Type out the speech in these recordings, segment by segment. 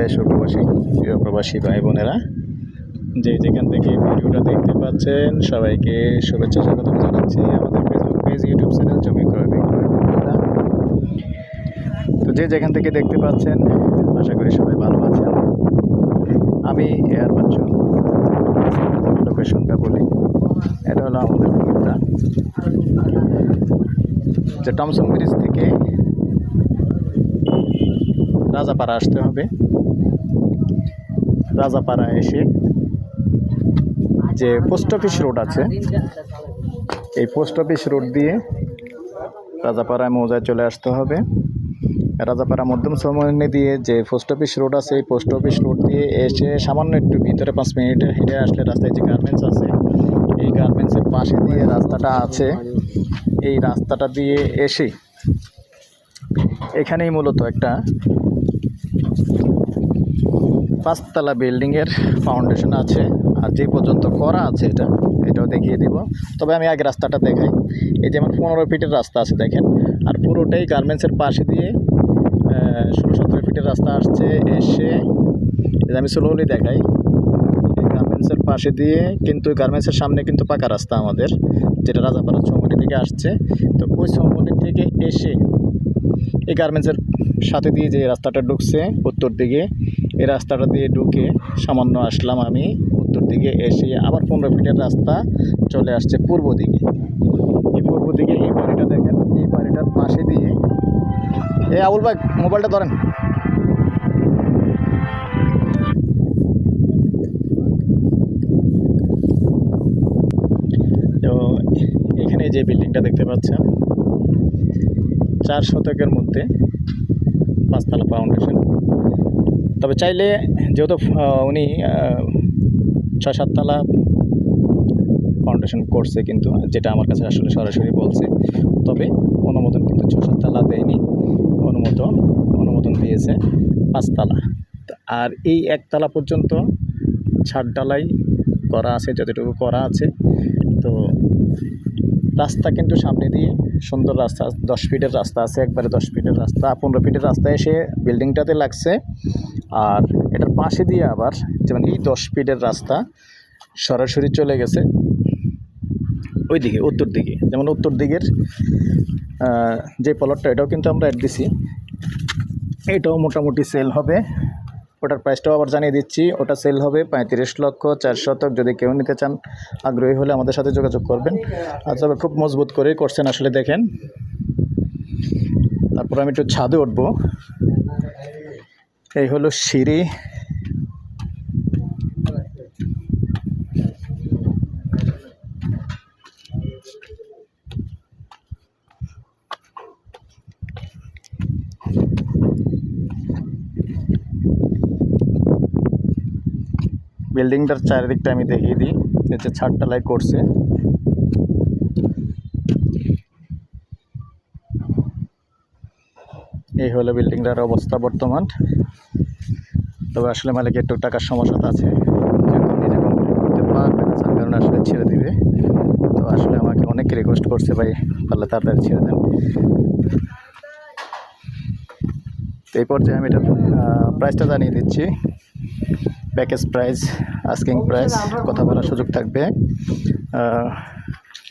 দেশ ও প্রিয় প্রবাসী ভাই বোনেরা, যে যেখান থেকে ভিডিওটা দেখতে পাচ্ছেন, সবাইকে শুভেচ্ছা স্বাগতম জানাচ্ছি আমাদের ফেসবুক পেজ ইউটিউব চ্যানেল জমি তো যে যেখান থেকে দেখতে পাচ্ছেন, আশা করি সবাই ভালো আছেন। আমি এয়ার বাচ্চু। লোকেশনটা বলি। এটা হলো আমাদের কুমিল্লা যে টমসন ব্রিজ থেকে রাজাপাড়া আসতে হবে। রাজাপাড়া এসে যে পোস্ট অফিস রোড আছে, এই পোস্ট অফিস রোড দিয়ে রাজাপাড়া মৌজায় চলে আসতে হবে। রাজাপাড়া মধ্যম সমন্বয় দিয়ে যে পোস্ট অফিস রোড আছে, এই পোস্ট অফিস রোড দিয়ে এসে সামান্য একটু ভিতরে পাঁচ মিনিটে হেঁটে আসলে রাস্তায় যে গার্মেন্টস আছে, এই গার্মেন্টসের পাশে দিয়ে রাস্তাটা আছে। এই রাস্তাটা দিয়ে এসে এখানেই মূলত একটা পাঁচতলা বিল্ডিংয়ের ফাউন্ডেশন আছে, আর যে পর্যন্ত করা আছে এটা, এটাও দেখিয়ে দিব। তবে আমি আগে রাস্তাটা দেখাই। এই যেমন পনেরো ফিটের রাস্তা আছে, দেখেন। আর পুরোটাই গার্মেন্টসের পাশে দিয়ে ষোলো সতেরো ফিটের রাস্তা আসছে, এসে যে আমি স্লোলি দেখাই। গার্মেন্টসের পাশে দিয়ে, কিন্তু গার্মেন্টসের সামনে কিন্তু পাকা রাস্তা আমাদের, যেটা রাজাপাড়া চৌমনি থেকে আসছে। তো ওই চৌমনি থেকে এসে, এই গার্মেন্টসের সাথে দিয়ে যে রাস্তাটা ঢুকছে, উত্তর দিকে এই রাস্তাটা দিয়ে ঢুকে সামান্য আসলাম আমি। উত্তর দিকে এসে আবার পনেরো ফিটের রাস্তা চলে আসছে পূর্ব দিকে। এই পূর্ব দিকে এই বাড়িটা দেখেন, এই বাড়িটার পাশে দিয়ে এ আবুল ভাই, মোবাইলটা ধরেন। তো এখানে যে বিল্ডিংটা দেখতে পাচ্ছেন, চার শতকের মধ্যে পাঁচতলা ফাউন্ডেশন তবে চাইলে যেহেতু উনি ছয় সাততলা ফাউন্ডেশন করছে কিন্তু, যেটা আমার কাছে আসলে সরাসরি বলছে। তবে অনুমোদন কিন্তু ছয় সাততলা দেয়নি। অনুমোদন অনুমোদন দিয়েছে পাঁচতলা আর এই একতলা পর্যন্ত ছাদ ডালাই করা আছে, যতটুকু করা আছে। তো রাস্তা কিন্তু সামনে দিয়ে সুন্দর রাস্তা, দশ ফিটের রাস্তা আছে, একবারে দশ ফিটের রাস্তা, পনেরো ফিটের রাস্তা এসে বিল্ডিংটাতে লাগছে। আর এটার পাশে দিয়ে আবার যেমন এই দশ ফিটের রাস্তা সরাসরি চলে গেছে ওই দিকে উত্তর দিকে। যেমন উত্তর দিকের যে প্লটটা এটাও কিন্তু আমরা অ্যাড দিছি। এটাও মোটামুটি সেল হবে। ওটার প্রাইসটাও আবার জানিয়ে দিচ্ছি। ওটা সেল হবে পঁয়ত্রিশ লক্ষ চার শতক। যদি কেউ নিতে চান, আগ্রহী হলে আমাদের সাথে যোগাযোগ করবেন। আর তবে খুব মজবুত করেই করছেন আসলে দেখেন। তারপর আমি একটু ছাদে উঠবো। এই হলো সিঁড়ি। বিল্ডিংটার চারিদিকটা আমি দেখিয়ে দিই। যে ছাদ ঢালাই করছে। এই হলো বিল্ডিংটার অবস্থা বর্তমান। তবে আসলে মালিকের একটু টাকার সমস্যা আছে। কারণে আসলে ছেড়ে দিবে। তো আসলে আমাকে অনেক রিকোয়েস্ট করছে ভাই, পারলে তাড়াতাড়ি ছেড়ে দেন। তো এই পর্যায়ে আমি এটার প্রাইসটা জানিয়ে দিচ্ছি। প্যাকেজ প্রাইস আস্কিং প্রাইস কথা বলার সুযোগ থাকবে।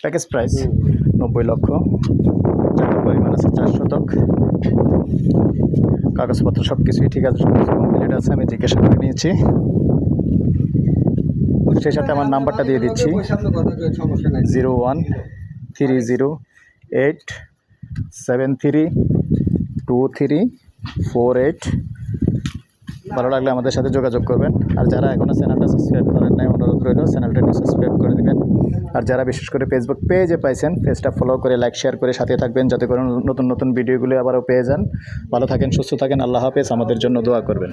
প্যাকেজ প্রাইস নব্বই লক্ষ। জায়গার পরিমাণ আছে চার শতক। কাগজপত্র সব কিছুই ঠিক আছে সব কিছু কমপ্লিট আছে, আমি জিজ্ঞাসা করে নিয়েছি। সেই সাথে আমার নাম্বারটা দিয়ে দিচ্ছি। Zero one three zero eight seven three two three four eight ভালো লাগলে আমাদের সাথে যোগাযোগ করবেন। আর যারা এখনও চ্যানেলটা সাবস্ক্রাইব করেন নাই, অনুরোধ রইল চ্যানেলটা একটু সাবস্ক্রাইব করে দেবেন। আর যারা বিশেষ করে ফেসবুক পেজে পাইছেন পেজটা ফলো করে লাইক শেয়ার করে সাথে থাকবেন, যাতে করে নতুন নতুন ভিডিওগুলো আবারও পেয়ে যান। ভালো থাকেন, সুস্থ থাকেন, আল্লাহ হাফেজ। আমাদের জন্য দোয়া করবেন।